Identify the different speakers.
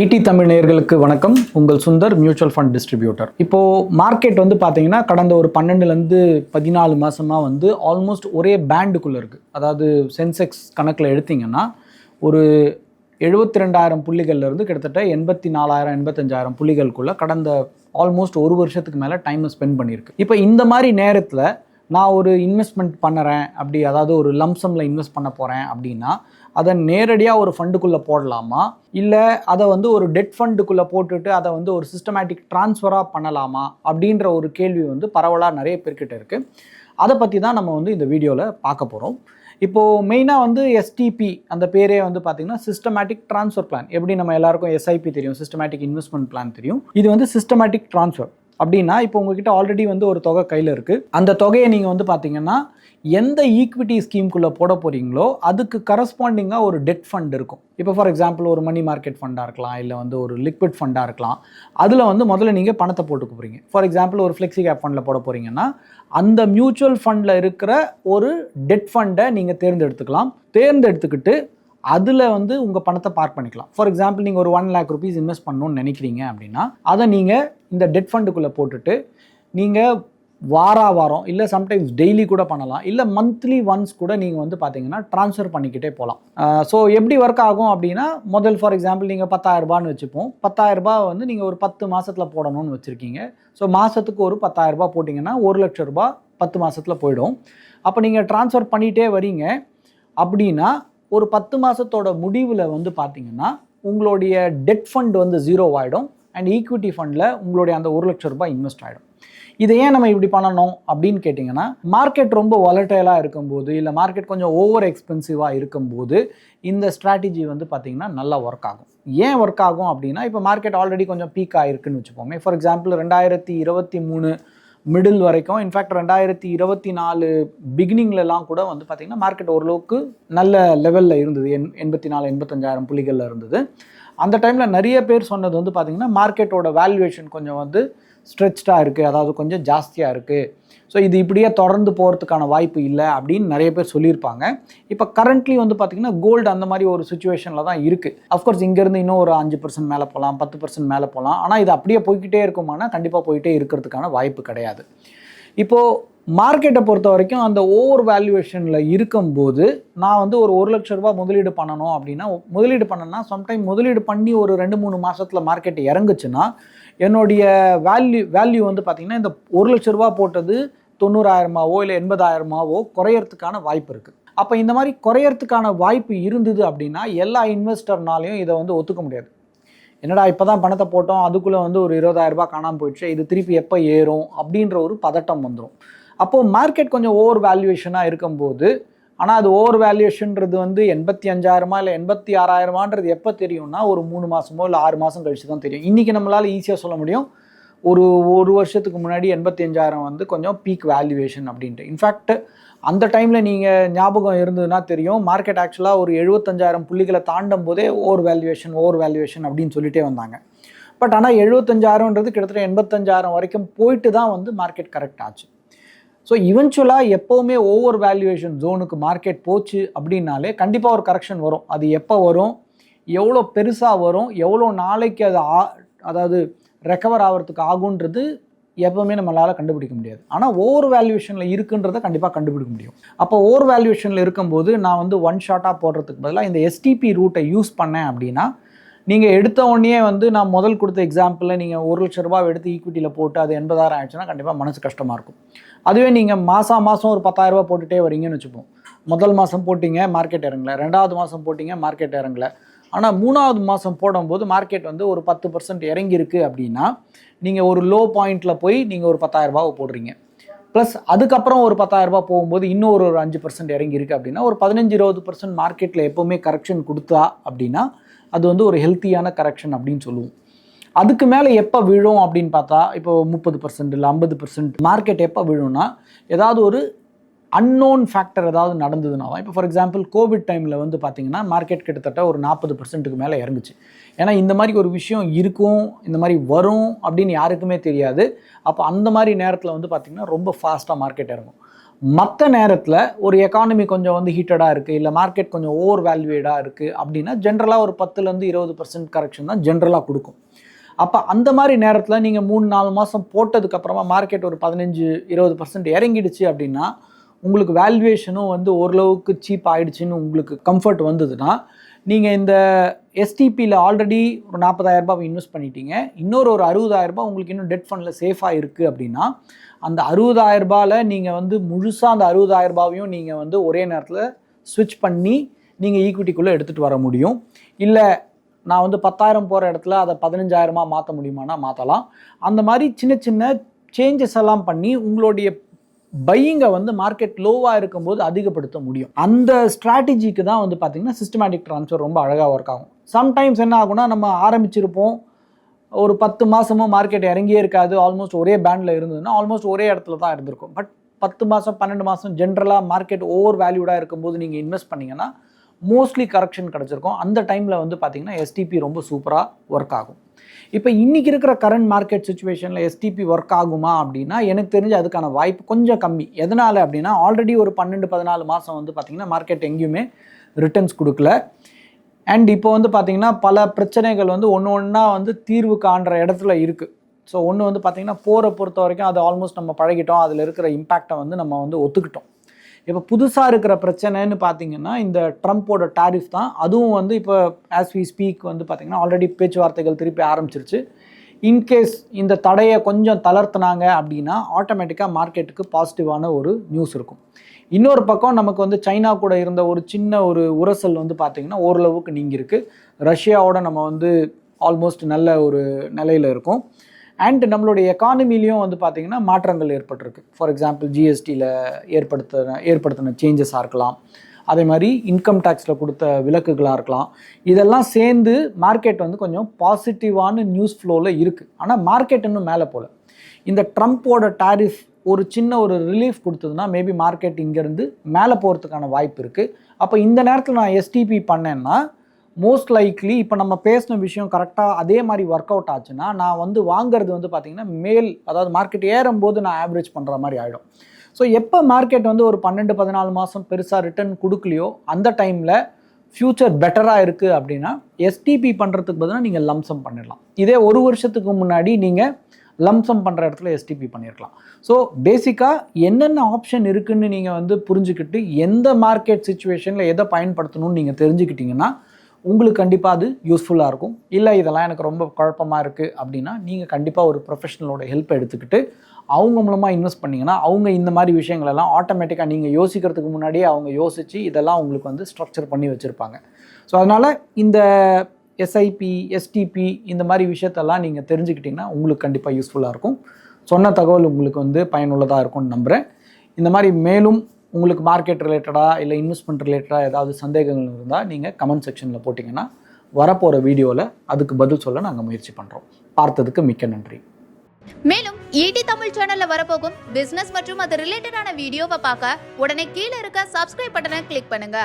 Speaker 1: ED Tamil நேயர்களுக்கு வணக்கம். உங்கள் சுந்தர் மியூச்சுவல் ஃபண்ட் டிஸ்ட்ரிபியூட்டர் இப்போ மார்க்கெட் வந்து பார்த்தீங்கன்னா கடந்த ஒரு பன்னெண்டுலேருந்து பதினாலு மாதமாக வந்து ஆல்மோஸ்ட் ஒரே பேண்டுக்குள்ளே இருக்குது அதாவது சென்செக்ஸ் கணக்கில் எடுத்தீங்கன்னா ஒரு எழுபத்தி ரெண்டாயிரம் புள்ளிகள்லேருந்து கிட்டத்தட்ட எண்பத்தி நாலாயிரம் எண்பத்தஞ்சாயிரம் புள்ளிகளுக்குள்ளே கடந்த ஆல்மோஸ்ட் ஒரு வருஷத்துக்கு மேலே டைமை ஸ்பெண்ட் பண்ணியிருக்கு. இப்போ இந்த மாதிரி நேரத்தில் நான் ஒரு இன்வெஸ்ட்மெண்ட் பண்ணுறேன் அப்படி அதாவது ஒரு லம்சமில் இன்வெஸ்ட் பண்ண போகிறேன் அப்படின்னா அதை நேரடியாக ஒரு ஃபண்டுக்குள்ளே போடலாமா? இல்லை அதை வந்து ஒரு டெட் ஃபண்டுக்குள்ளே போட்டுட்டு அதை வந்து ஒரு சிஸ்டமேட்டிக் ட்ரான்ஸ்ஃபராக பண்ணலாமா? அப்படின்ற ஒரு கேள்வி வந்து பரவலாக நிறைய பேர்கிட்ட இருக்குது அதை பற்றி தான் நம்ம வந்து இந்த வீடியோவில் பார்க்க போகிறோம் இப்போது மெயினாக வந்து எஸ்டிபி அந்த பேரே வந்து பார்த்திங்கன்னா சிஸ்டமேட்டிக் ட்ரான்ஸ்ஃபர் பிளான் எப்படி நம்ம எல்லாருக்கும் எஸ்ஐபி தெரியும் சிஸ்டமேட்டிக் இன்வெஸ்ட்மெண்ட் பிளான் தெரியும். இது வந்து சிஸ்டமேட்டிக் ட்ரான்ஸ்ஃபர் அப்படின்னா இப்போ உங்ககிட்ட ஆல்ரெடி வந்து ஒரு தொகை கையில் இருக்குது அந்த தொகையை நீங்கள் வந்து பார்த்தீங்கன்னா எந்த ஈக்விட்டி ஸ்கீம்குள்ளே போட போகிறீங்களோ அதுக்கு கரஸ்பாண்டிங்காக ஒரு டெட் ஃபண்ட் இருக்கும். இப்போ ஃபார் எக்ஸாம்பிள் ஒரு மணி மார்க்கெட் ஃபண்டாக இருக்கலாம் இல்லை வந்து ஒரு லிக்விட் ஃபண்டாக இருக்கலாம். அதில் வந்து முதல்ல நீங்கள் பணத்தை போட்டுக்க போகிறீங்க ஃபார் எக்ஸாம்பிள் ஒரு ஃப்ளெக்ஸி கேப் ஃபண்டில் போட போகிறீங்கன்னா அந்த மியூச்சுவல் ஃபண்டில் இருக்கிற ஒரு டெட் ஃபண்டை நீங்கள் தேர்ந்தெடுத்துக்கலாம். தேர்ந்தெடுத்துக்கிட்டு அதில் வந்து உங்கள் பணத்தை பார்க் பண்ணிக்கலாம். ஃபார் எக்ஸாம்பிள் நீங்கள் ஒரு ஒன் லேக் ருபீஸ் இன்வெஸ்ட் பண்ணணும்னு நினைக்கிறீங்க அப்படின்னா அதை நீங்கள் இந்த டெட் ஃபண்டுக்குள்ளே போட்டுட்டு நீங்கள் வாரா வாரம் இல்லை சம்டைம்ஸ் டெய்லி கூட பண்ணலாம். இல்லை மந்த்லி ஒன்ஸ் கூட நீங்கள் வந்து பார்த்தீங்கன்னா ட்ரான்ஸ்ஃபர் பண்ணிக்கிட்டே போகலாம் ஸோ எப்படி ஒர்க் ஆகும் அப்படின்னா முதல் ஃபார் எக்ஸாம்பிள் நீங்கள் பத்தாயிரரூபான்னு வச்சுப்போம். பத்தாயிரரூபா வந்து நீங்கள் ஒரு பத்து மாதத்தில் போடணும்னு வச்சுருக்கீங்க. ஸோ மாதத்துக்கு ஒரு பத்தாயிரரூபா போட்டிங்கன்னா ஒரு லட்ச ரூபா பத்து மாதத்தில் போயிடும். அப்போ நீங்கள் ட்ரான்ஸ்ஃபர் பண்ணிகிட்டே வரீங்க. அப்படின்னா ஒரு பத்து மாதத்தோட முடிவில் வந்து பார்த்தீங்கன்னா உங்களுடைய டெட் ஃபண்ட் வந்து ஜீரோ ஆகிடும் அண்ட் ஈக்விட்டி ஃபண்டில் உங்களுடைய அந்த ஒரு லட்ச ரூபாய் இன்வெஸ்ட் ஆகிடும் இதை ஏன் நம்ம இப்படி பண்ணணும் அப்படின்னு கேட்டிங்கன்னா மார்க்கெட் ரொம்ப வாலட்டைலாக இருக்கும்போது இல்லை மார்க்கெட் கொஞ்சம் ஓவர் எக்ஸ்பென்சிவாக இருக்கும்போது இந்த ஸ்ட்ராட்டஜி வந்து பார்த்திங்கன்னா நல்லா ஒர்க் ஆகும். ஏன் ஒர்க் ஆகும் அப்படின்னா இப்போ மார்க்கெட் ஆல்ரெடி கொஞ்சம் பீக் ஆகிருக்குன்னு வச்சுப்போமே ஃபார் எக்ஸாம்பிள் ரெண்டாயிரத்தி இருபத்தி மூணு மிடில் வரைக்கும் இன்ஃபேக்ட் ரெண்டாயிரத்தி இருபத்தி நாலு பிகினிங்லலாம் கூட வந்து பார்த்திங்கன்னா மார்க்கெட் ஓரளவுக்கு நல்ல லெவலில் இருந்தது. எண் எண்பத்தி நாலு எண்பத்தஞ்சாயிரம் புள்ளிகளில் இருந்தது. அந்த டைமில் நிறைய பேர் சொன்னது வந்து பார்த்திங்கன்னா மார்க்கெட்டோட வேல்யூவேஷன் கொஞ்சம் வந்து ஸ்ட்ரெச்சாக இருக்குது அதாவது கொஞ்சம் ஜாஸ்தியாக இருக்குது ஸோ இது இப்படியே தொடர்ந்து போகிறதுக்கான வாய்ப்பு இல்லை அப்படின்னு நிறைய பேர் சொல்லியிருப்பாங்க. இப்போ கரண்ட்லி வந்து பார்த்திங்கன்னா கோல்டு அந்த மாதிரி ஒரு சுச்சுவேஷனில் தான் இருக்குது அஃப்கோர்ஸ் இங்கேருந்து இன்னும் ஒரு அஞ்சு பர்சன்ட் மேலே போகலாம் பத்து பர்சன்ட் மேலே போகலாம். ஆனால் இது அப்படியே போய்கிட்டே இருக்குமானா கண்டிப்பாக போயிட்டே இருக்கிறதுக்கான வாய்ப்பு கிடையாது. இப்போது மார்க்கெட்டை பொறுத்த வரைக்கும் அந்த ஓவர் வேல்யூவேஷனில் இருக்கும்போது நான் வந்து ஒரு ஒரு லட்ச ரூபா முதலீடு பண்ணணும் அப்படின்னா முதலீடு பண்ணேன்னா சம்டைம் முதலீடு பண்ணி ஒரு ரெண்டு மூணு மாதத்தில் மார்க்கெட் இறங்குச்சுன்னா என்னுடைய வேல்யூ வேல்யூ வந்து பார்த்திங்கன்னா இந்த ஒரு லட்ச ரூபா போட்டது தொண்ணூறாயிரமாவோ இல்லை எண்பதாயிரமாவோ குறையறதுக்கான வாய்ப்பு இருக்குது அப்போ இந்த மாதிரி குறையறதுக்கான வாய்ப்பு இருந்தது அப்படின்னா எல்லா இன்வெஸ்டர்னாலையும் இதை வந்து ஒத்துக்க முடியாது. என்னடா இப்போ தான் பணத்தை போட்டோம் அதுக்குள்ளே வந்து ஒரு இருபதாயிரம் காணாமல் போயிடுச்சு இது திருப்பி எப்போ ஏறும் அப்படின்ற ஒரு பதட்டம் வந்துடும் அப்போது மார்க்கெட் கொஞ்சம் ஓவர் வேல்யூவேஷனாக இருக்கும்போது ஆனால் அது ஓவர் வேல்யூஷன்றது வந்து எண்பத்தி அஞ்சாயிரமா இல்லை எண்பத்தி ஆறாயிரமான்றது எப்போ தெரியும்னா ஒரு மூணு மாதமோ இல்லை ஆறு மாதம் கழிச்சு தான் தெரியும். இன்றைக்கி நம்மளால் ஈஸியாக சொல்ல முடியும். ஒரு ஒரு வருஷத்துக்கு முன்னாடி எண்பத்தி அஞ்சாயிரம் வந்து கொஞ்சம் பீக் வேல்யூவேஷன் அப்படின்ட்டு. இன்ஃபேக்ட் அந்த டைமில் நீங்கள் ஞாபகம் இருந்ததுன்னா தெரியும். மார்க்கெட் ஆக்சுவலாக ஒரு எழுபத்தஞ்சாயிரம் புள்ளிகளை தாண்டும் போதே ஓவர் வேல்யூவேஷன் ஓவர் வேல்யூவேஷன் அப்படின்னு சொல்லிட்டே வந்தாங்க. பட் ஆனால் எழுபத்தஞ்சாயிரம்ன்றது கிட்டத்தட்ட எண்பத்தஞ்சாயிரம் வரைக்கும் போயிட்டு தான் வந்து மார்க்கெட் கரெக்ட் ஆச்சு. ஸோ இவென்ச்சுவலாக எப்போவுமே ஓவர் வேல்யூவேஷன் ஜோனுக்கு மார்க்கெட் போச்சு அப்படின்னாலே கண்டிப்பாக ஒரு கரெக்ஷன் வரும். அது எப்போ வரும்? எவ்வளோ பெருசாக வரும்? எவ்வளோ நாளைக்கு அது ஆ அதாவது ரெக்கவர் ஆகிறதுக்கு ஆகுன்றது எப்போவுமே நம்மளால் கண்டுபிடிக்க முடியாது. ஆனால் ஓவர் வேல்யூவேஷனில் இருக்குன்றத கண்டிப்பாக கண்டுபிடிக்க முடியும். அப்போ ஓவர் வேல்யூவேஷனில் இருக்கும்போது நான் வந்து ஒன் ஷாட்டாக போடுறதுக்கு பதிலாக இந்த எஸ்டிபி ரூட்டை யூஸ் பண்ணேன் அப்படின்னா நீங்கள் எடுத்த உடனே வந்து நான் முதல் கொடுத்த எக்ஸாம்பிளில் நீங்கள் ஒரு லட்ச ரூபாய் எடுத்து ஈக்விட்டியில் போட்டு அது எண்பதாயிரம் ஆயிடுச்சுன்னா கண்டிப்பாக மனசு கஷ்டமாக இருக்கும். அதுவே நீங்கள் மாதம் மாதம் ஒரு பத்தாயிரரூபா போட்டுகிட்டே வரீங்கன்னு வச்சுப்போம். முதல் மாதம் போட்டிங்க மார்க்கெட் இறங்கல. ரெண்டாவது மாதம் போட்டிங்க மார்க்கெட் இறங்கல. ஆனால் மூணாவது மாதம் போடும்போது மார்க்கெட் வந்து ஒரு பத்து பர்சன்ட் இறங்கியிருக்கு அப்படின்னா நீங்கள் ஒரு லோ பாயிண்டில் போய் நீங்கள் ஒரு பத்தாயிரரூபாவை போடுறீங்க. ப்ளஸ் அதுக்கப்புறம் ஒரு பத்தாயிரரூபா போகும்போது இன்னும் ஒரு ஒரு அஞ்சு பர்சன்ட் இறங்கியிருக்கு அப்படின்னா ஒரு பதினஞ்சு இருபது பர்சன்ட் மார்க்கெட்டில் எப்போவுமே கரெக்ஷன் கொடுத்தா அப்படின்னா அது வந்து ஒரு ஹெல்த்தியான கரெக்ஷன் அப்படின்னு சொல்லுவோம். அதுக்கு மேலே எப்போ விழும் அப்படின்னு பார்த்தா இப்போ முப்பது பர்சன்ட் இல்லை ஐம்பது பர்சன்ட் மார்க்கெட் எப்போ விழும்னா ஏதாவது ஒரு அன்னோன் ஃபேக்டர் ஏதாவது நடந்ததுனா இப்போ ஃபார் எக்ஸாம்பிள் கோவிட் டைமில் வந்து பார்த்திங்கன்னா மார்க்கெட் கிட்டத்தட்ட ஒரு நாற்பது பர்சன்ட்டுக்கு மேலே இறங்குச்சு. ஏன்னா இந்த மாதிரி ஒரு விஷயம் இருக்கும் இந்த மாதிரி வரும் அப்படின்னு யாருக்குமே தெரியாது. அப்போ அந்த மாதிரி நேரத்தில் வந்து பார்த்திங்கன்னா ரொம்ப ஃபாஸ்ட்டாக மார்க்கெட் இறங்கும். மற்ற நேரத்தில் ஒரு எக்கானமி கொஞ்சம் வந்து ஹீட்டடாக இருக்குது இல்லை மார்க்கெட் கொஞ்சம் ஓவர் வேல்யூவேடாக இருக்குது அப்படின்னா ஜென்ரலாக ஒரு பத்துலேருந்து இருபது பர்சன்ட் கரெக்ஷன் தான் ஜென்ரலாக கொடுக்கும். அப்போ அந்த மாதிரி நேரத்தில் நீங்கள் மூணு நாலு மாதம் போட்டதுக்கப்புறமா மார்க்கெட் ஒரு பதினஞ்சு இருபது பர்சன்ட் இறங்கிடுச்சு அப்படின்னா உங்களுக்கு வேல்யூவேஷனும் வந்து ஓரளவுக்கு சீப் ஆகிடுச்சின்னு உங்களுக்கு கம்ஃபர்ட் வந்ததுன்னா நீங்கள் இந்த எஸ்டிபியில் ஆல்ரெடி ஒரு நாற்பதாயிரம் ரூபாய் இன்வெஸ்ட் பண்ணிட்டீங்க. இன்னொரு ஒரு அறுபதாயிரம் ரூபாய் உங்களுக்கு இன்னும் டெட் ஃபண்டில் சேஃபாக இருக்குது அப்படின்னா அந்த அறுபதாயிரம் ரூபாயில் நீங்கள் வந்து முழுசாக அந்த அறுபதாயிரம் ரூபாவையும் நீங்கள் வந்து ஒரே நேரத்தில் ஸ்விட்ச் பண்ணி நீங்கள் ஈக்விட்டிக்குள்ளே எடுத்துகிட்டு வர முடியும். இல்லை நான் வந்து பத்தாயிரம் போகிற இடத்துல அதை பதினஞ்சாயிரமாக மாற்ற முடியுமானா மாற்றலாம் அந்த மாதிரி சின்ன சின்ன சேஞ்சஸ் எல்லாம் பண்ணி உங்களுடைய பையிங்கை வந்து மார்க்கெட் லோவாக இருக்கும்போது அதிகப்படுத்த முடியும். அந்த ஸ்ட்ராட்டஜிக்கு தான் வந்து பார்த்திங்கன்னா சிஸ்டமேட்டிக் ட்ரான்ஸ்ஃபர் ரொம்ப அழகாக ஒர்க் ஆகும். சம்டைம்ஸ் என்ன ஆகும்னா நம்ம ஆரம்பிச்சிருப்போம். ஒரு பத்து மாதமும் மார்க்கெட் இறங்கியே இருக்காது. ஆல்மோஸ்ட் ஒரே பேண்டில் இருந்ததுன்னா ஆல்மோஸ்ட் ஒரே இடத்துல தான் இருந்திருக்கும். பட் பத்து மாதம் பன்னெண்டு மாதம் ஜென்ரலாக மார்க்கெட் ஓவர் வேல்யூடாக இருக்கும்போது நீங்கள் இன்வெஸ்ட் பண்ணிங்கன்னா மோஸ்ட்லி கரெக்ஷன் கிடச்சிருக்கும். அந்த டைமில் வந்து பார்த்திங்கன்னா எஸ்டிபி ரொம்ப சூப்பராக ஒர்க் ஆகும். இப்போ இன்றைக்கி இருக்கிற கரண்ட் மார்க்கெட் சுச்சுவேஷனில் எஸ்டிபி ஒர்க் ஆகுமா அப்படின்னா எனக்கு தெரிஞ்சு அதுக்கான வாய்ப்பு கொஞ்சம் கம்மி. எதனால் அப்படின்னா ஆல்ரெடி ஒரு பன்னெண்டு பதினாலு மாதம் வந்து பார்த்திங்கன்னா மார்க்கெட் எங்கேயுமே ரிட்டர்ன்ஸ் கொடுக்கல. அண்ட் இப்போ வந்து பார்த்திங்கன்னா பல பிரச்சனைகள் வந்து ஒன்று ஒன்றா வந்து தீர்வு காண்ற இடத்துல இருக்குது ஸோ ஒன்று வந்து பார்த்திங்கன்னா போரை பொறுத்த வரைக்கும் அது ஆல்மோஸ்ட் நம்ம பழகிட்டோம். அதில் இருக்கிற இம்பேக்டை வந்து நம்ம வந்து ஒத்துக்கிட்டோம். இப்போ புதுசாக இருக்கிற பிரச்சனைன்னு பார்த்தீங்கன்னா இந்த ட்ரம்ப்போட டாரிஃப் தான். அதுவும் வந்து இப்போ ஆஸ் வி ஸ்பீக் வந்து பார்த்திங்கன்னா ஆல்ரெடி பேச்சுவார்த்தைகள் திருப்பி ஆரம்பிச்சிருச்சு. இன்கேஸ் இந்த தடையை கொஞ்சம் தளர்த்துனாங்க அப்படின்னா ஆட்டோமேட்டிக்காக மார்க்கெட்டுக்கு பாசிட்டிவான ஒரு நியூஸ் இருக்கும். இன்னொரு பக்கம் நமக்கு வந்து சைனா கூட இருந்த ஒரு சின்ன ஒரு உரசல் வந்து பார்த்திங்கன்னா ஓரளவுக்கு நீங்கிருக்கு ரஷ்யாவோட நம்ம வந்து ஆல்மோஸ்ட் நல்ல ஒரு நிலையில் இருக்கும். அண்ட் நம்மளுடைய எக்கானமிலையும் வந்து பார்த்திங்கன்னா மாற்றங்கள் ஏற்பட்டிருக்கு. ஃபார் எக்ஸாம்பிள் ஜிஎஸ்டியில் ஏற்படுத்தின ஏற்படுத்தின சேஞ்சஸாக இருக்கலாம். அதே மாதிரி இன்கம் டேக்ஸில் கொடுத்த விலக்குகளாக இருக்கலாம். இதெல்லாம் சேர்ந்து மார்க்கெட் வந்து கொஞ்சம் பாசிட்டிவான நியூஸ் ஃப்ளோவில் இருக்குது ஆனால் மார்க்கெட் இன்னும் மேலே போகல இந்த ட்ரம்ப்போட டாரிஃப் ஒரு சின்ன ஒரு ரிலீஃப் கொடுத்ததுன்னா மேபி மார்க்கெட் இங்கேருந்து மேலே போகிறதுக்கான வாய்ப்பு இருக்குது அப்போ இந்த நேரத்தில் நான் எஸ்டிபி பண்ணேன்னா மோஸ்ட் லைக்லி இப்போ நம்ம பேசின விஷயம் கரெக்டாக அதே மாதிரி ஒர்க் அவுட் ஆச்சுன்னா நான் வந்து வாங்குறது வந்து பார்த்திங்கன்னா மேல் அதாவது மார்க்கெட் ஏறும்போது நான் ஆவரேஜ் பண்ணுற மாதிரி ஆகிடும் ஸோ எப்போ மார்க்கெட் வந்து ஒரு பன்னெண்டு பதினாலு மாதம் பெருசாக ரிட்டர்ன் கொடுக்கலையோ அந்த டைமில் ஃப்யூச்சர் பெட்டராக இருக்குது அப்படின்னா எஸ்டிபி பண்ணுறதுக்கு பதிலாக நீங்கள் லம்சம் பண்ணிடலாம். இதே ஒரு வருஷத்துக்கு முன்னாடி நீங்கள் லம்சம் பண்ணுற இடத்துல எஸ்டிபி பண்ணியிருக்கலாம் ஸோ பேசிக்காக என்னென்ன ஆப்ஷன் இருக்குதுன்னு நீங்கள் வந்து புரிஞ்சுக்கிட்டு எந்த மார்க்கெட் சுச்சுவேஷனில் எதை பயன்படுத்தணும்னு நீங்கள் தெரிஞ்சுக்கிட்டிங்கன்னா உங்களுக்கு கண்டிப்பாக அது யூஸ்ஃபுல்லாக இருக்கும். இல்லை இதெல்லாம் எனக்கு ரொம்ப குழப்பமாக இருக்குது அப்படின்னா நீங்கள் கண்டிப்பாக ஒரு ப்ரொஃபஷனலோட ஹெல்ப் எடுத்துக்கிட்டு அவங்க மூலமாக இன்வெஸ்ட் பண்ணிங்கன்னா அவங்க இந்த மாதிரி விஷயங்களெல்லாம் ஆட்டோமேட்டிக்காக நீங்கள் யோசிக்கிறதுக்கு முன்னாடியே அவங்க யோசித்து இதெல்லாம் உங்களுக்கு வந்து ஸ்ட்ரக்சர் பண்ணி வச்சுருப்பாங்க. ஸோ அதனால் இந்த எஸ்ஐபி எஸ்டிபி இந்த மாதிரி விஷயத்தெல்லாம் நீங்கள் தெரிஞ்சுக்கிட்டிங்கன்னா உங்களுக்கு கண்டிப்பாக யூஸ்ஃபுல்லாக இருக்கும். சொன்ன தகவல் உங்களுக்கு வந்து பயனுள்ளதாக இருக்கும்னு நம்புகிறேன் இந்த மாதிரி மேலும் உங்களுக்கு மார்க்கெட் ரிலேட்டடாக இல்லை இன்வெஸ்ட்மெண்ட் ரிலேட்டடாக ஏதாவது சந்தேகங்கள் இருந்தால் நீங்கள் கமெண்ட் செக்ஷனில் போட்டிங்கன்னா வரப்போகிற வீடியோவில் அதுக்கு பதில் சொல்ல நாங்கள் முயற்சி பண்ணுறோம் பார்த்ததுக்கு மிக்க நன்றி.
Speaker 2: மேலும் ஈடி தமிழ் சேனல்ல வரப்போகும் பிசினஸ் மற்றும் அது ரிலேட்டடான வீடியோவை பார்க்க உடனே கீழே இருக்க சப்ஸ்கிரைப் பட்டனை கிளிக் பண்ணுங்க.